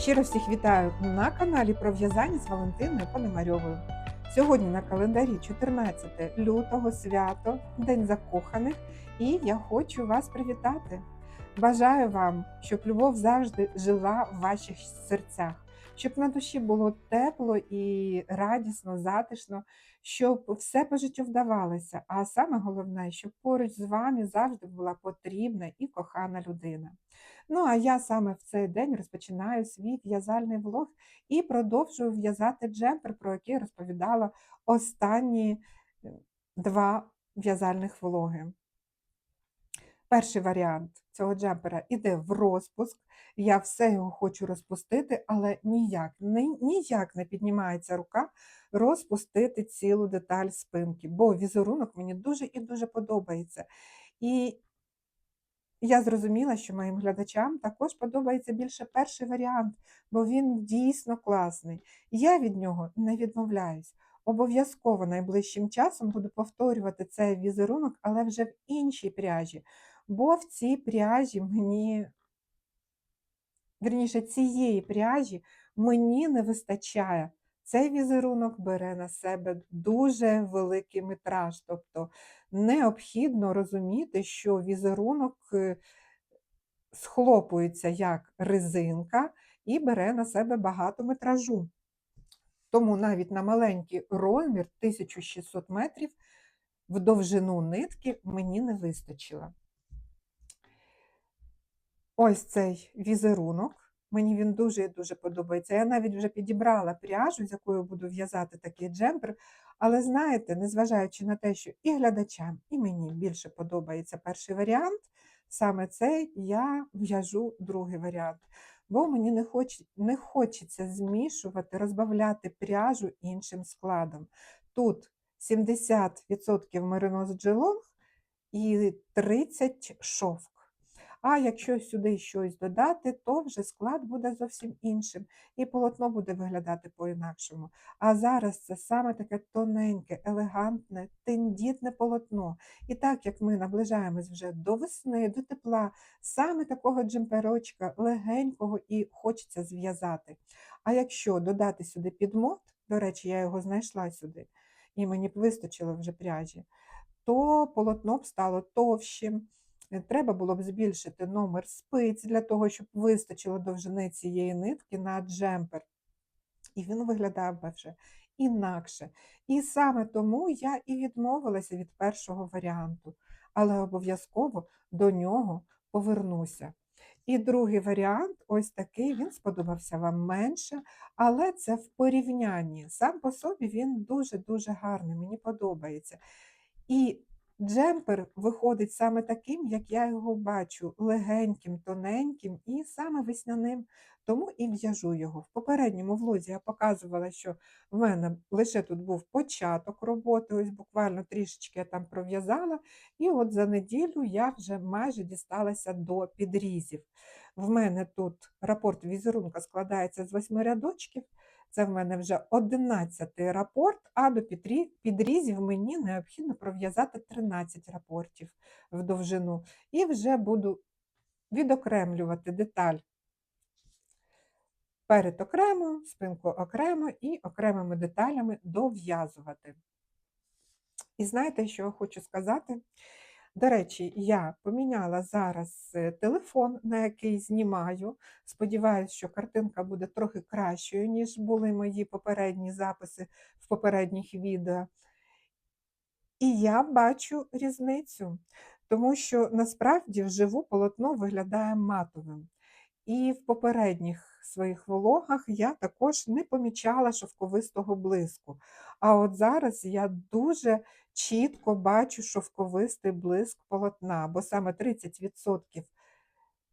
Щиро всіх вітаю на каналі про в'язання з Валентиною Пономарьовою. Сьогодні на календарі 14 лютого свято, День закоханих, і я хочу вас привітати. Бажаю вам, щоб любов завжди жила в ваших серцях, щоб на душі було тепло і радісно, затишно, щоб все по життю вдавалося. А саме головне, щоб поруч з вами завжди була потрібна і кохана людина. Ну, а я саме в цей день розпочинаю свій в'язальний влог і продовжую в'язати джемпер, про який розповідала останні е, два в'язальних влоги. Перший варіант цього джемпера іде в розпуск. Я все його хочу розпустити, але ніяк, ні- ніяк не піднімається рука розпустити цілу деталь спинки, бо візерунок мені дуже і дуже подобається. І я зрозуміла, що моїм глядачам також подобається більше перший варіант, бо він дійсно класний. Я від нього не відмовляюсь. Обов'язково найближчим часом буду повторювати цей візерунок, але вже в іншій пряжі. Бо в цій пряжі мені, вірніше, цієї пряжі мені не вистачає. Цей візерунок бере на себе дуже великий метраж. Тобто необхідно розуміти, що візерунок е, схлопується як резинка і бере на себе багато метражу. Тому навіть на маленький розмір 1600 метрів в довжину нитки мені не вистачило. Ось цей візерунок. Мені він дуже і дуже подобається. Я навіть вже підібрала пряжу, з якою буду в'язати такий джемпер. Але знаєте, незважаючи на те, що і глядачам, і мені більше подобається перший варіант, саме цей я в'яжу другий варіант. Бо мені не, хоч, не хочеться змішувати, розбавляти пряжу іншим складом. Тут 70% мериноз джелонг і 30 шовк. А якщо сюди щось додати, то вже склад буде зовсім іншим, і полотно буде виглядати по-інакшому. А зараз це саме таке тоненьке, елегантне, тендітне полотно. І так як ми наближаємось вже до весни, до тепла, саме такого джемперочка легенького і хочеться зв'язати. А якщо додати сюди підмот, до речі, я його знайшла сюди, і мені б вистачило вже пряжі, то полотно б стало товщим. Треба було б збільшити номер спиць для того, щоб вистачило довжини цієї нитки на джемпер. І він виглядав би вже інакше. І саме тому я і відмовилася від першого варіанту, але обов'язково до нього повернуся. І другий варіант, ось такий, він сподобався вам менше, але це в порівнянні. Сам по собі він дуже-дуже гарний, мені подобається. І Джемпер виходить саме таким, як я його бачу, легеньким, тоненьким і саме весняним, тому і в'яжу його. В попередньому влозі я показувала, що в мене лише тут був початок роботи, ось буквально трішечки я там пров'язала, і от за неділю я вже майже дісталася до підрізів. В мене тут рапорт візерунка складається з восьми рядочків. Це в мене вже 11-й рапорт, а до підрізів мені необхідно пров'язати 13 рапортів в довжину. І вже буду відокремлювати деталь перед окремо, спинку окремо і окремими деталями дов'язувати. І знаєте, що я хочу сказати? До речі, я поміняла зараз е, телефон, на який знімаю. Сподіваюсь, що картинка буде трохи кращою, ніж були мої попередні записи в попередніх відео. І я бачу різницю, тому що насправді вживу полотно виглядає матовим. І в попередніх своїх вологах я також не помічала шовковистого блиску. А от зараз я дуже чітко бачу шовковистий блиск полотна, бо саме 30%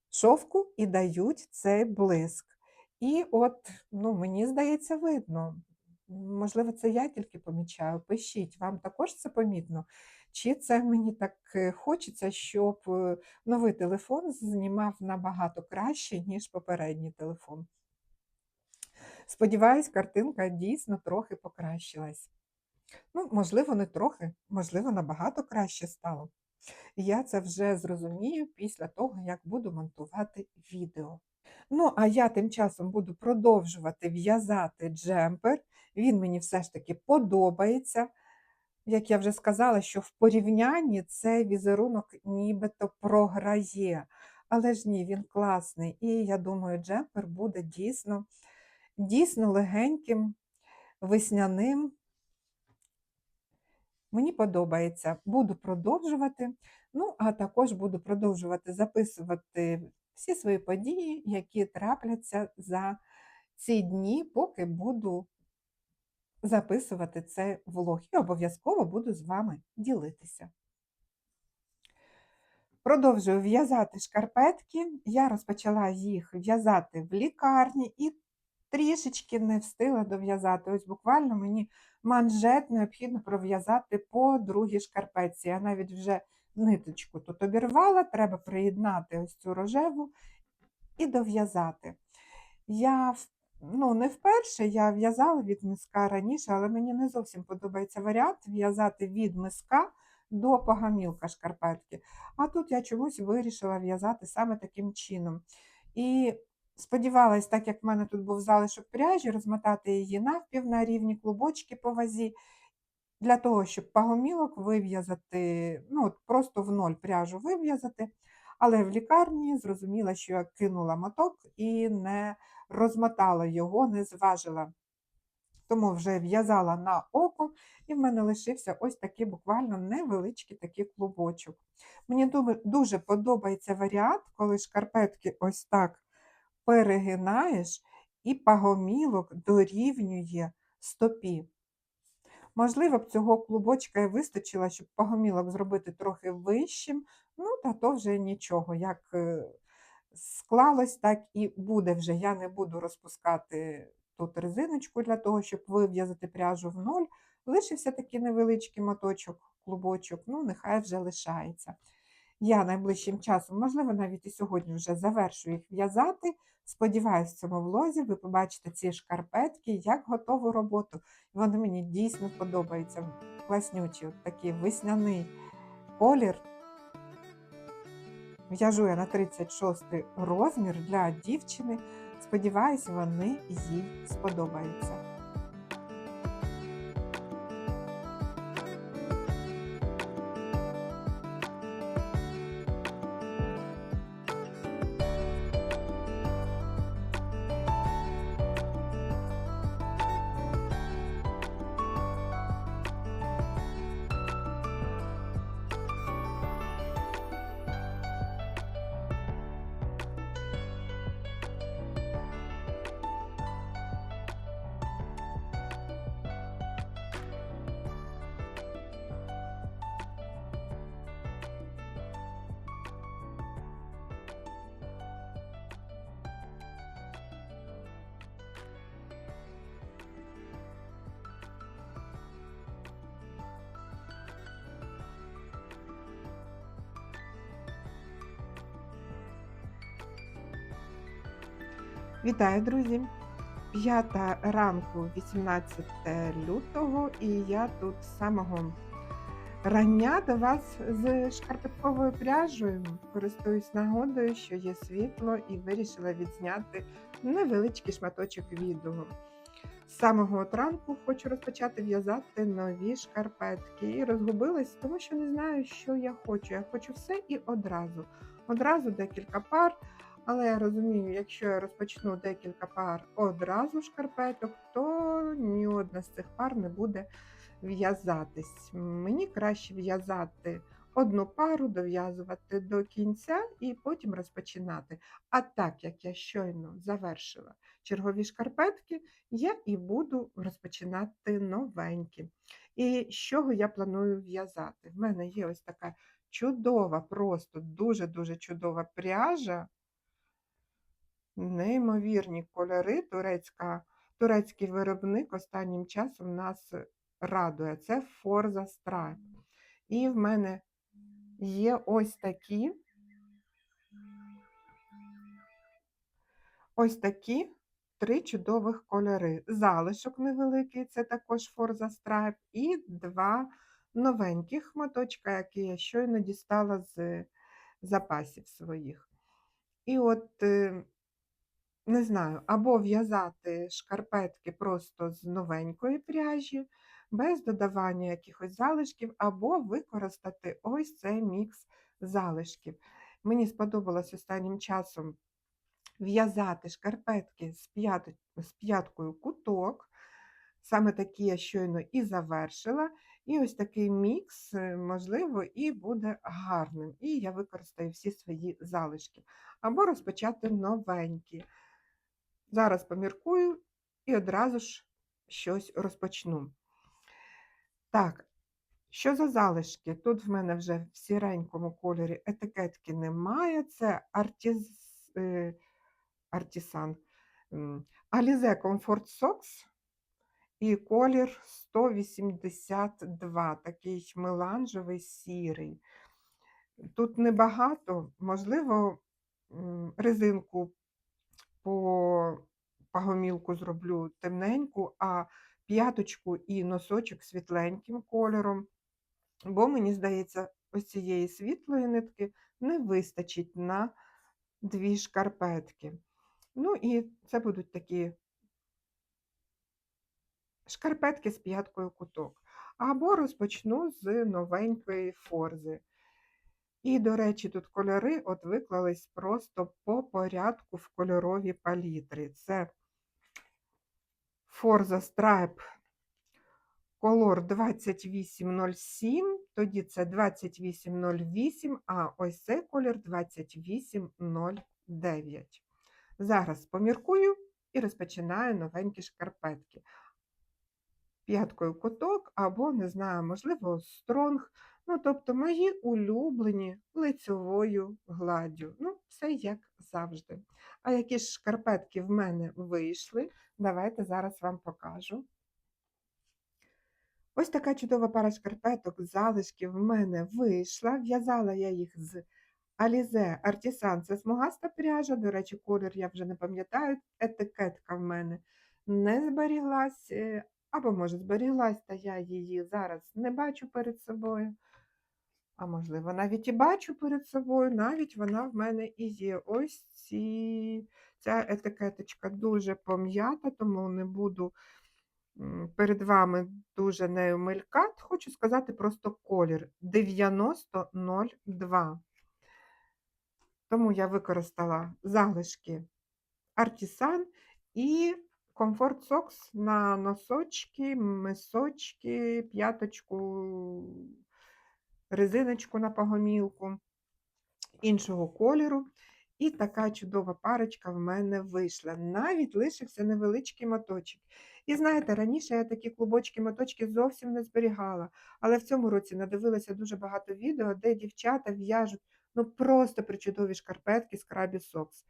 шовку і дають цей блиск. І от, ну, мені здається, видно. Можливо, це я тільки помічаю. Пишіть, вам також це помітно? Чи це мені так е, хочеться, щоб е, новий телефон знімав набагато краще, ніж попередній телефон? Сподіваюсь, картинка дійсно трохи покращилась. Ну, можливо, не трохи, можливо, набагато краще стало. Я це вже зрозумію після того, як буду монтувати відео. Ну, а я тим часом буду продовжувати в'язати джемпер. Він мені все ж таки подобається. Як я вже сказала, що в порівнянні цей візерунок нібито програє. Але ж ні, він класний. І я думаю, джемпер буде дійсно, дійсно легеньким, весняним. Мені подобається. Буду продовжувати. Ну, а також буду продовжувати записувати всі свої події, які трапляться за ці дні, поки буду записувати цей влог. І обов'язково буду з вами ділитися. Продовжую в'язати шкарпетки. Я розпочала їх в'язати в лікарні і трішечки не встигла дов'язати. Ось буквально мені манжет необхідно пров'язати по другій шкарпетці. Я навіть вже ниточку тут обірвала, треба приєднати ось цю рожеву і дов'язати. Я ну, не вперше я в'язала від миска раніше, але мені не зовсім подобається варіант в'язати від миска до погамілка шкарпетки. А тут я чомусь вирішила в'язати саме таким чином. І сподівалась, так як в мене тут був залишок пряжі, розмотати її навпів на рівні клубочки по вазі, для того, щоб пагомілок вив'язати, ну, от просто в ноль пряжу вив'язати. Але в лікарні зрозуміла, що я кинула моток і не розмотала його, не зважила. Тому вже в'язала на око, і в мене лишився ось такий буквально невеличкий такий клубочок. Мені дуже подобається варіант, коли шкарпетки ось так перегинаєш, і пагомілок дорівнює стопі. Можливо, б цього клубочка і вистачило, щоб погомілок зробити трохи вищим, ну, та то вже нічого. Як е, склалось, так і буде вже. Я не буду розпускати тут резиночку для того, щоб вив'язати пряжу в ноль. Лишився такий невеличкий моточок, клубочок, ну, нехай вже лишається. Я найближчим часом, можливо, навіть і сьогодні вже завершу їх в'язати. Сподіваюсь, в цьому влозі ви побачите ці шкарпетки як готову роботу. Вони мені дійсно подобаються. Класнючі, от такий весняний колір. В'яжу я на 36 розмір для дівчини. Сподіваюсь, вони їй сподобаються. Вітаю, друзі! П'ята ранку, 18 лютого, і я тут з самого рання до вас з шкарпетковою пряжею. Користуюсь нагодою, що є світло, і вирішила відзняти невеличкий шматочок відео. З самого от ранку хочу розпочати в'язати нові шкарпетки. І розгубилась, тому що не знаю, що я хочу. Я хочу все і одразу. Одразу декілька пар. Але я розумію, якщо я розпочну декілька пар одразу шкарпеток, то ні одна з цих пар не буде в'язатись. Мені краще в'язати одну пару, дов'язувати до кінця і потім розпочинати. А так як я щойно завершила чергові шкарпетки, я і буду розпочинати новенькі. І з чого я планую в'язати? В мене є ось така чудова, просто дуже-дуже чудова пряжа. Неймовірні кольори. Турецька, Турецький виробник останнім часом нас радує. Це Forza Stripe. І в мене є ось такі ось такі три чудових кольори. Залишок невеликий, це також Forza Stripe, і два новеньких моточка, які я щойно дістала з запасів своїх. І от е, не знаю, або в'язати шкарпетки просто з новенької пряжі, без додавання якихось залишків, або використати ось цей мікс залишків. Мені сподобалось останнім часом в'язати шкарпетки з п'ят- з п'яткою куток. Саме такі я щойно і завершила. І ось такий мікс, е, можливо, і буде гарним. І я використаю всі свої залишки. Або розпочати новенькі. Зараз поміркую і одразу ж щось розпочну. Так, що за залишки? Тут в мене вже в сіренькому кольорі етикетки немає. Це артіз... е, артісан. Alize Comfort Socks і колір 182, такий меланжевий сірий. Тут небагато, можливо, резинку по пагомілку зроблю темненьку, а п'яточку і носочок світленьким кольором. Бо, мені здається, ось цієї світлої нитки не вистачить на дві шкарпетки. Ну і це будуть такі шкарпетки з п'яткою куток. Або розпочну з новенької форзи. І, до речі, тут кольори от виклались просто по порядку в кольорові палітри. Це Forza Stripe Color 2807, тоді це 2808, а ось цей колір 2809. Зараз поміркую і розпочинаю новенькі шкарпетки. П'яткою куток або, не знаю, можливо, стронг. Ну, тобто мої улюблені лицьовою гладдю. Ну, все як завжди. А які ж шкарпетки в мене вийшли, давайте зараз вам покажу. Ось така чудова пара шкарпеток залишків в мене вийшла. В'язала я їх з Alize Artisan. Це смугаста пряжа. До речі, колір я вже не пам'ятаю. Етикетка в мене не зберіглась, е, або, може, зберіглась, та я її зараз не бачу перед собою. А можливо, навіть і бачу перед собою, навіть вона в мене і є. Ось ці, ця етикеточка дуже пом'ята, тому не буду перед вами дуже нею мелькати. Хочу сказати просто колір 9002. Тому я використала залишки Artisan і Comfort Socks на носочки, мисочки, п'яточку, резиночку на погомілку іншого кольору. І така чудова парочка в мене вийшла. Навіть лишився невеличкий моточок. І знаєте, раніше я такі клубочки-моточки зовсім не зберігала. Але в цьому році надивилася дуже багато відео, де дівчата в'яжуть ну просто причудові шкарпетки з крабі сокс.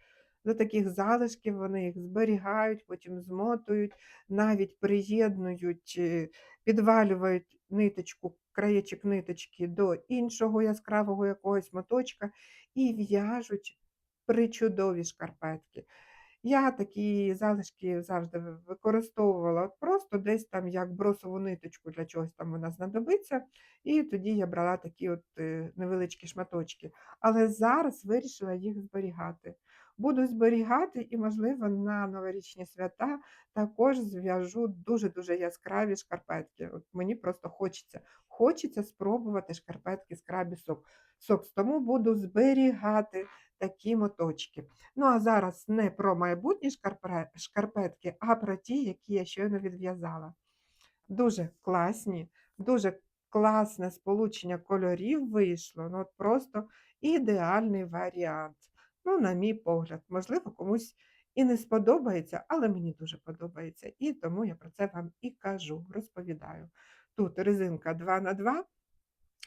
До таких залишків вони їх зберігають, потім змотують, навіть приєднують, е, підвалюють ниточку, краєчок ниточки до іншого яскравого якогось моточка і в'яжуть причудові шкарпетки. Я такі залишки завжди використовувала от просто десь там як бросову ниточку, для чогось там вона знадобиться, і тоді я брала такі от е, невеличкі шматочки. Але зараз вирішила їх зберігати. Буду зберігати і, можливо, на новорічні свята також зв'яжу дуже-дуже яскраві шкарпетки. От мені просто хочеться. Хочеться спробувати шкарпетки з крабі сок. Сокс, тому буду зберігати такі моточки. Ну, а зараз не про майбутні шкарпетки, а про ті, які я щойно відв'язала. Дуже класні, дуже класне сполучення кольорів вийшло. Ну, от просто ідеальний варіант. Ну, на мій погляд, можливо, комусь і не сподобається, але мені дуже подобається. І тому я про це вам і кажу, розповідаю. Тут резинка 2 на 2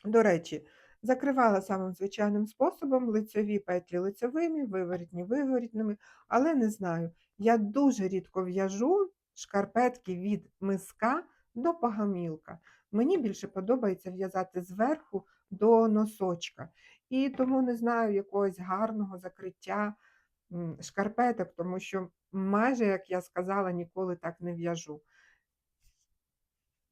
До речі, закривала самим звичайним способом лицеві петлі лицевими, виворітні виворітними, але не знаю. Я дуже рідко в'яжу шкарпетки від миска до погамілка. Мені більше подобається в'язати зверху до носочка. І тому не знаю якогось гарного закриття шкарпеток, тому що майже, як я сказала, ніколи так не в'яжу.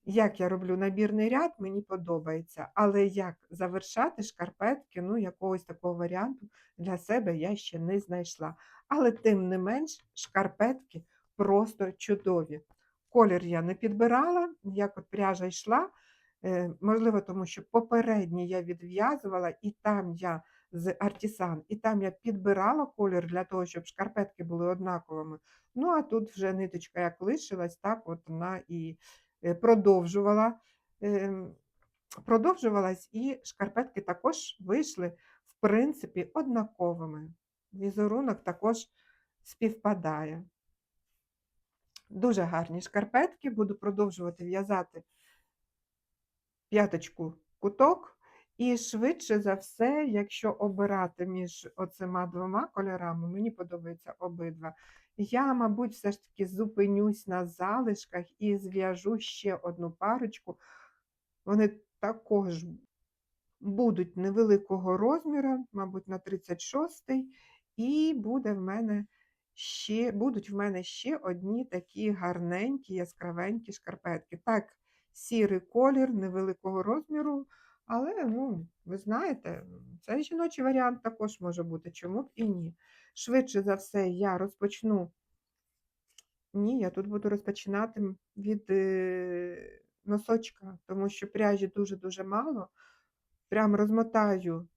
Як я роблю набірний ряд, мені подобається, але як завершати шкарпетки, ну, якогось такого варіанту для себе я ще не знайшла. Але тим не менш, шкарпетки просто чудові. Колір я не підбирала, як от пряжа йшла, можливо, тому що попередні я відв'язувала, і там я з артісан, і там я підбирала колір для того, щоб шкарпетки були однаковими. Ну, а тут вже ниточка як лишилась, так от вона і е, продовжувала, ем, продовжувалась, і шкарпетки також вийшли, в принципі, однаковими. Візерунок також співпадає. Дуже гарні шкарпетки, буду продовжувати в'язати п'яточку куток. І швидше за все, якщо обирати між оцима двома кольорами, мені подобаються обидва. Я, мабуть, все ж таки зупинюсь на залишках і зв'яжу ще одну парочку. Вони також будуть невеликого розміру, мабуть, на 36-й, і буде в мене ще, будуть в мене ще одні такі гарненькі, яскравенькі шкарпетки. Так, сірий колір невеликого розміру, але, ну, ви знаєте, цей жіночий варіант також може бути, чому б і ні. Швидше за все, я розпочну. Ні, я тут буду розпочинати від е, носочка, тому що пряжі дуже-дуже мало. Прям розмотаю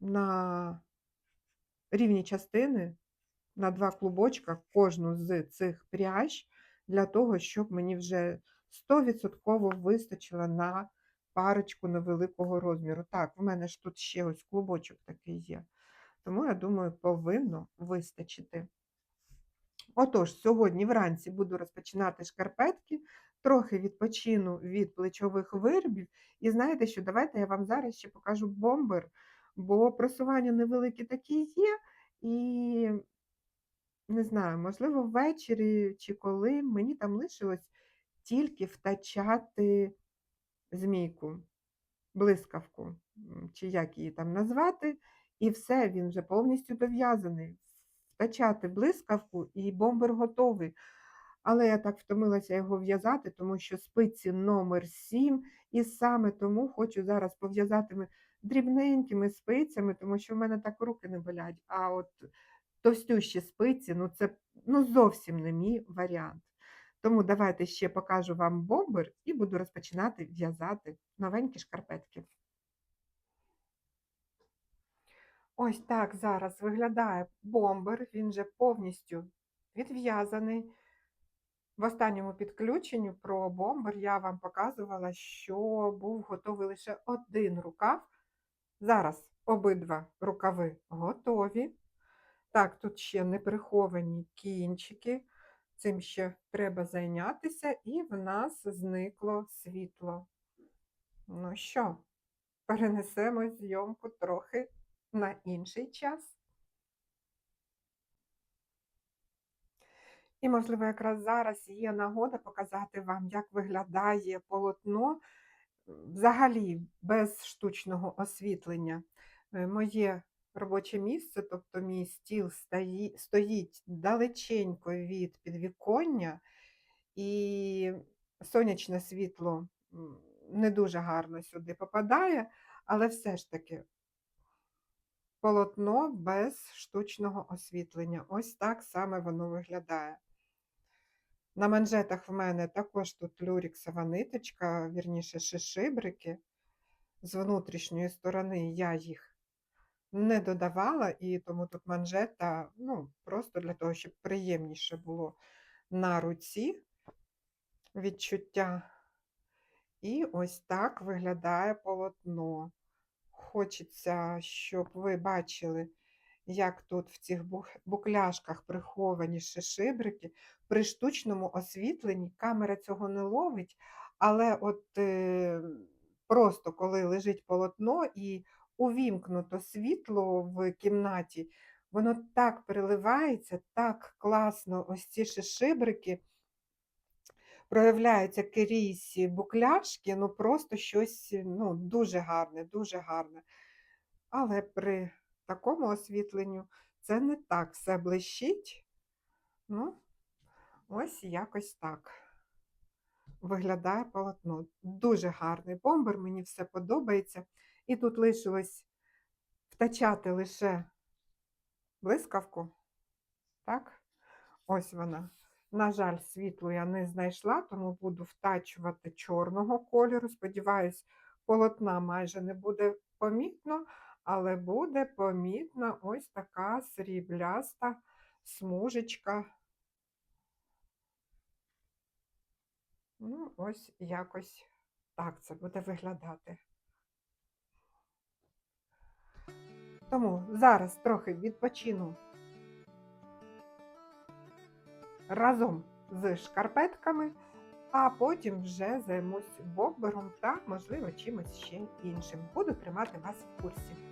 на рівні частини, на два клубочка кожну з цих пряж, для того, щоб мені вже 100% вистачило на парочку невеликого розміру. Так, в мене ж тут ще ось клубочок такий є. Тому, я думаю, повинно вистачити. Отож, сьогодні вранці буду розпочинати шкарпетки, трохи відпочину від плечових виробів. І знаєте що, давайте я вам зараз ще покажу бомбер, бо просування невеликі такі є, і не знаю, можливо, ввечері чи коли мені там лишилось тільки втачати змійку, блискавку, чи як її там назвати, і все, він вже повністю дов'язаний. Втачати блискавку і бомбер готовий. Але я так втомилася його в'язати, тому що спиці номер 7, і саме тому хочу зараз пов'язати дрібненькими спицями, тому що в мене так руки не болять. А от товстющі спиці, ну це ну, зовсім не мій варіант. Тому давайте ще покажу вам бомбер і буду розпочинати в'язати новенькі шкарпетки. Ось так зараз виглядає бомбер, він вже повністю відв'язаний. В останньому підключенню про бомбер я вам показувала, що був готовий лише один рукав. Зараз обидва рукави готові. Так, тут ще не приховані кінчики, цим ще треба зайнятися, і в нас зникло світло. Ну що, перенесемо зйомку трохи на інший час. І, можливо, якраз зараз є нагода показати вам, як виглядає полотно взагалі без штучного освітлення. Е, моє робоче місце, тобто мій стіл стоїть далеченько від підвіконня, і сонячне світло не дуже гарно сюди попадає, але все ж таки полотно без штучного освітлення. Ось так саме воно виглядає. На манжетах в мене також тут люріксова ниточка, вірніше, шишибрики. З внутрішньої сторони я їх не додавала, і тому тут манжета, ну, просто для того, щоб приємніше було на руці відчуття. І ось так виглядає полотно. Хочеться, щоб ви бачили, як тут в цих букляшках приховані шишибрики. При штучному освітленні камера цього не ловить, але от е, просто коли лежить полотно і увімкнуто світло в кімнаті, воно так переливається, так класно, ось ці шишибрики проявляються крізь букляшки, ну просто щось ну, дуже гарне, дуже гарне. Але при такому освітленню це не так все блищить. Ну, ось якось так. виглядає полотно. Дуже гарний бомбер, мені все подобається. І тут лишилось втачати лише блискавку. Так, ось вона. На жаль, світлу я не знайшла, тому буду втачувати чорного кольору. Сподіваюсь, полотна майже не буде помітно, але буде помітна ось така срібляста смужечка. Ну, ось якось так це буде виглядати. Тому зараз трохи відпочину разом з шкарпетками, а потім вже займусь боббером та, можливо, чимось ще іншим. Буду тримати вас в курсі.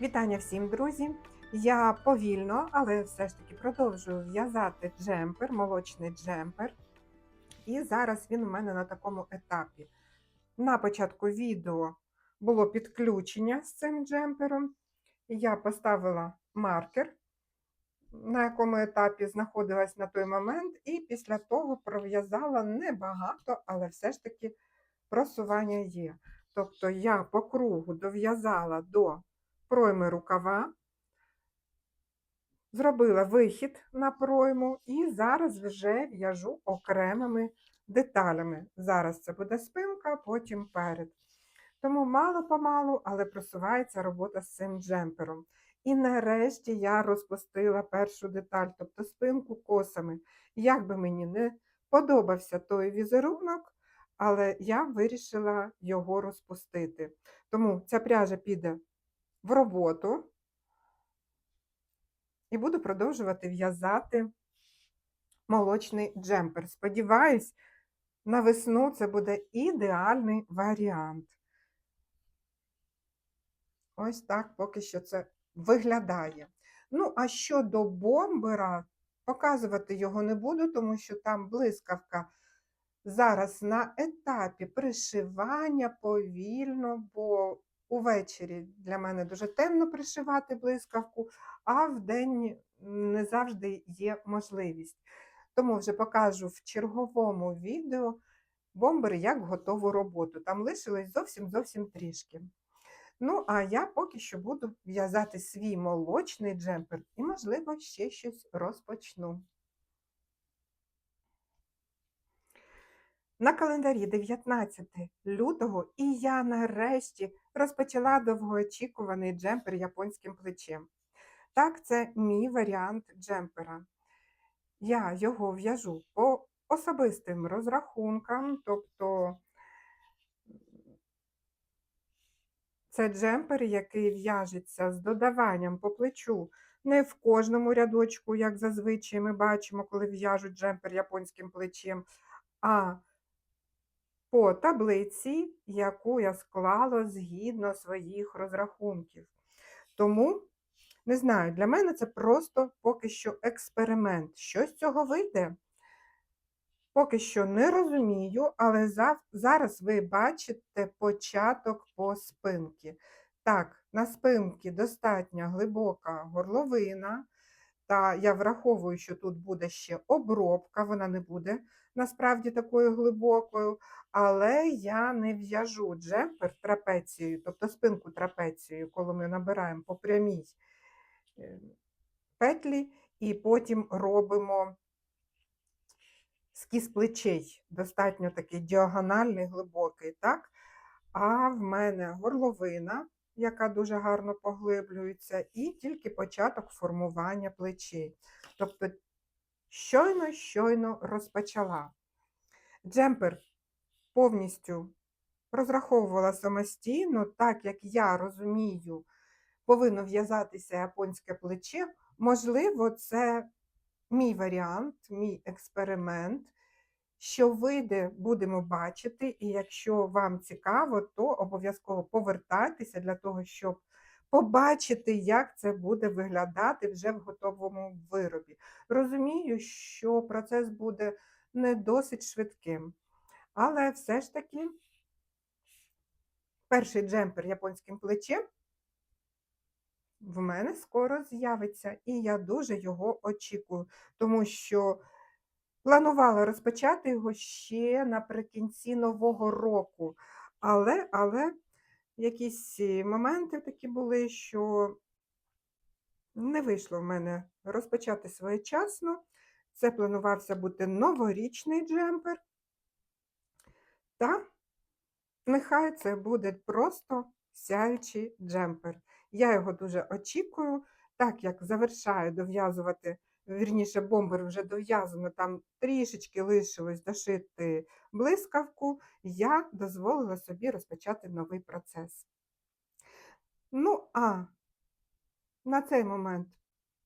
Вітання всім, друзі! Я повільно, але все ж таки продовжую в'язати джемпер, молочний джемпер. І зараз він у мене на такому етапі. На початку відео було підключення з цим джемпером. Я поставила маркер, на якому етапі знаходилась на той момент, і після того пров'язала небагато, але все ж таки просування є. Тобто я по кругу дов'язала до пройми рукава, зробила вихід на пройму і зараз вже в'яжу окремими деталями. Зараз це буде спинка, потім перед. Тому мало-помалу, але просувається робота з цим джемпером. І нарешті я розпустила першу деталь, тобто спинку косами. Як би мені не подобався той візерунок, але я вирішила його розпустити. Тому ця пряжа піде в роботу і буду продовжувати в'язати молочний джемпер. Сподіваюсь, на весну це буде ідеальний варіант. Ось так поки що це виглядає. Ну, а щодо бомбера, показувати його не буду, тому що там блискавка зараз на етапі пришивання повільно, бо увечері для мене дуже темно пришивати блискавку, а вдень не завжди є можливість. Тому вже покажу в черговому відео бомбер як готову роботу. Там лишилось зовсім зовсім трішки. Ну, а я поки що буду в'язати свій молочний джемпер і, можливо, ще щось розпочну. На календарі 19 лютого, і я нарешті розпочала довгоочікуваний джемпер японським плечем. Так, це мій варіант джемпера. Я його в'яжу по особистим розрахункам, тобто це джемпер, який в'яжеться з додаванням по плечу не в кожному рядочку, як зазвичай ми бачимо, коли в'яжуть джемпер японським плечем, а по таблиці, яку я склала згідно своїх розрахунків. Тому, не знаю, для мене це просто поки що експеримент. Що з цього вийде? Поки що не розумію, але зараз ви бачите початок по спинки. Так, на спинці достатньо глибока горловина, та я враховую, що тут буде ще обробка, вона не буде насправді такою глибокою, але я не в'яжу джемпер трапецією, тобто спинку трапецією, коли ми набираємо по прямій е, петлі, і потім робимо скіз плечей, достатньо такий діагональний, глибокий, так? А в мене горловина, яка дуже гарно поглиблюється, і тільки початок формування плечей. Тобто щойно, щойно розпочала. Джемпер повністю розраховувала самостійно, так як я розумію, повинно в'язатися японське плече. Можливо, це мій варіант, мій експеримент. Що вийде, будемо бачити, і якщо вам цікаво, то обов'язково повертайтеся для того, щоб побачити, як це буде виглядати вже в готовому виробі. Розумію, що процес буде не досить швидким, але все ж таки перший джемпер японським плечем в мене скоро з'явиться, і я дуже його очікую, тому що планувала розпочати його ще наприкінці нового року. Але, але якісь е, моменти такі були, що не вийшло в мене розпочати своєчасно. Це планувався бути новорічний джемпер. Та нехай це буде просто сяючий джемпер. Я його дуже очікую, так як завершаю дов'язувати, вірніше, бомбер вже дов'язано, там трішечки лишилось дошити блискавку, я дозволила собі розпочати новий процес. Ну, а на цей момент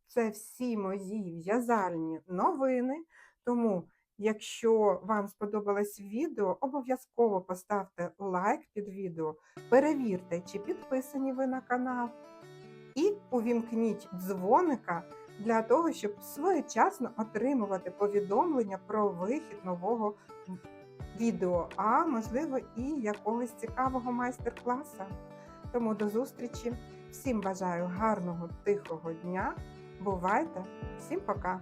це всі мої в'язальні новини. Тому, якщо вам сподобалось відео, обов'язково поставте лайк під відео, перевірте, чи підписані ви на канал, і увімкніть дзвоника для того, щоб своєчасно отримувати повідомлення про вихід нового відео, а можливо і якогось цікавого майстер-класу. Тому до зустрічі! Всім бажаю гарного тихого дня! Бувайте! Всім пока!